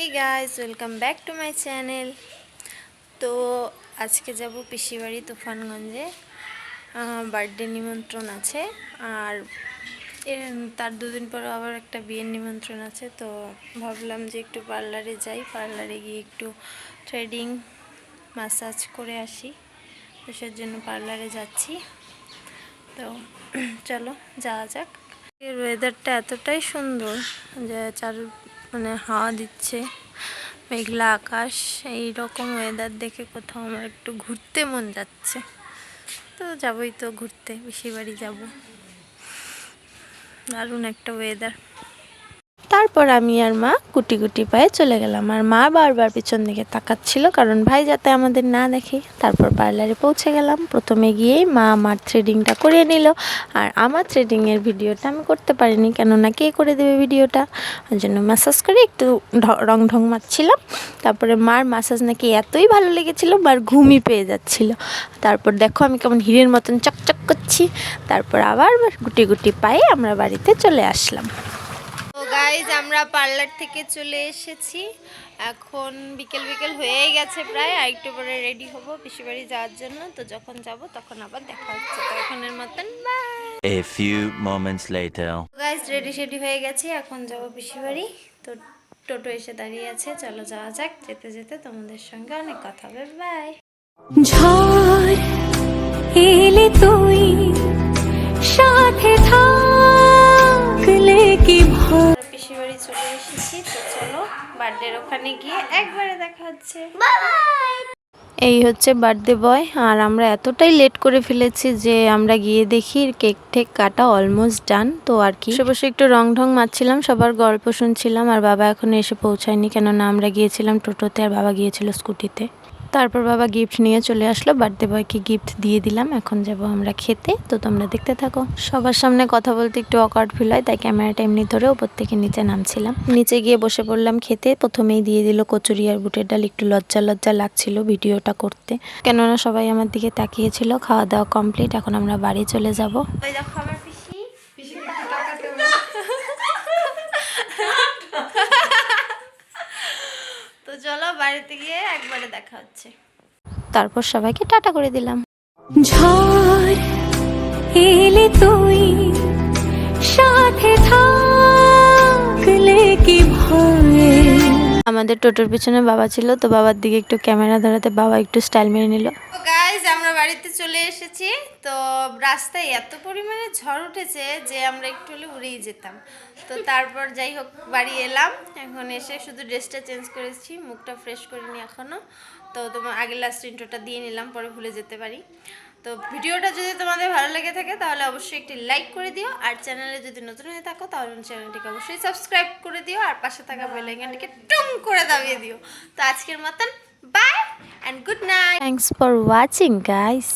এই guys welcome back to my channel তো আজকে যাব পিসিবাড়ি তুফানগঞ্জে। বার্থডে নিমন্ত্রণ আছে। আর তার দুদিন পর আবার একটা বিয়ের নিমন্ত্রণ আছে। তো ভাবলাম যে একটু পার্লারে যাই। পার্লারে গিয়ে একটু থ্রেডিং মাসাজ করে আসি। তো সেজন্য পার্লারে যাচ্ছি। তো চলো যাওয়া যাক। ওয়েদারটা এতটাই সুন্দর যে চারু মানে হাওয়া দিচ্ছে, মেঘলা আকাশ এই রকম ওয়েদার দেখে কোথাও আমার একটু ঘুরতে মন যাচ্ছে। তো যাবই তো ঘুরতে, বেশি বাড়ি যাব। দারুণ একটা ওয়েদার তারপর আমি আর মা গুটি গুটি পায়ে চলে গেলাম। আর মা বারবার পিছন দিকে তাকাচ্ছিল কারণ ভাই যাতে আমাদের না দেখে, তারপর পার্লারে পৌঁছে গেলাম। প্রথমে গিয়েই মা আমার থ্রেডিংটা করিয়ে নিল। আর আমার থ্রেডিংয়ের ভিডিওটা আমি করতে পারিনি, কেননা কে করে দেবে ভিডিওটা? ওই জন্য ম্যাসাজ করে একটু রং ঢং মারছিলাম। তারপরে মার ম্যাসাজ নাকি এতই ভালো লেগেছিল, মার ঘুমই পেয়ে যাচ্ছিল। তারপর দেখো আমি কেমন হিরের মতন চকচক করছি। তারপর আবার গুটি গুটি পায়ে আমরা বাড়িতে চলে আসলাম। গাইজ আমরা পার্লার থেকে চলে এসেছি। এখন বিকেল বিকেল হয়ে গেছে প্রায় আর একটু পরে রেডি হব পিসিবাড়ি যাওয়ার জন্য। তো যখন যাব তখন আবার দেখা হচ্ছে। তো এখনের মতন bye A few moments later. Guys ready সেডি হয়ে গেছি। এখন যাব পিসিবাড়ি তো টোটো এসে দাঁড়িয়ে আছে। চলো যাওয়া যাক। যেতে যেতে তোমাদের সঙ্গে অনেক কথা হবে। বাই ঝড় এলে তুই এসেছি, তো চলো বার্থডের ওখানে গিয়ে একবারে দেখা হচ্ছে। এই হচ্ছে বার্থডে বয় আর আমরা এতটাই লেট করে ফেলেছি যে আমরা গিয়ে দেখি কেক ঠেক কাটা অলমোস্ট ডান তো আর কি। বসে একটু রং ঢং মারছিলাম, সবার গল্প শুনছিলাম, আর বাবা এখন এসে পৌঁছায়নি, কেননা আমরা গিয়েছিলাম টোটোতে আর বাবা গিয়েছিল স্কুটিতে তারপর বাবা গিফট নিয়ে চলে আসলো বার্থডে বয়কে গিফট দিয়ে দিলাম, এখন যাব আমরা খেতে। তো তোমরা দেখতে থাকো। সবার সামনে কথা বলতে একটু অকার্ড ফিল হয়, তাই ক্যামেরাটা এমনি ধরে ওপর থেকে নিচে নামছিলাম। নিচে গিয়ে বসে পড়লাম খেতে, প্রথমেই দিয়ে দিল কচুরি আর বুটের ডাল, একটু লজ্জা লজ্জা লাগছিল ভিডিওটা করতে। কেননা সবাই আমার দিকে তাকিয়েছিল, খাওয়া দাওয়া কমপ্লিট এখন আমরা বাড়ি চলে যাব দেখো আমার পিসি তো চলো বাড়িতে গিয়ে একবারে দেখা হচ্ছে। তারপর সবাইকে টাটা করে দিলাম। ঝড় এলে তুই সাথে আমাদের টোটোর পিছনে বাবা ছিল, তো বাবার দিকে একটু ক্যামেরা ধরাতে বাবা একটু স্টাইল মেরে নিল। গাইজ আমরা বাড়িতে চলে এসেছি। তো রাস্তায় এত পরিমাণে ঝড় উঠেছে যে আমরা একটু হলে উড়েই যেতাম। তো তারপর যাই হোক, বাড়ি এলাম। এখন এসে শুধু ড্রেসটা চেঞ্জ করেছি, মুখটা ফ্রেশ করিনি এখনও তো তোমার আগের লাস্ট ইন্ট্রোটা দিয়ে নিলাম, পরে ভুলে যেতে পারি। তো ভিডিওটা যদি তোমাদের ভালো লেগে থাকে, তাহলে অবশ্যই একটি লাইক করে দিও। আর চ্যানেলে যদি নতুন হয়ে থাকো, তাহলে চ্যানেলটিকে অবশ্যই সাবস্ক্রাইব করে দিও। আর পাশে থাকা বেল আইকনটিকে টুম করে দাবিয়ে দিও। তো আজকের মতন bye and good night thanks for watching guys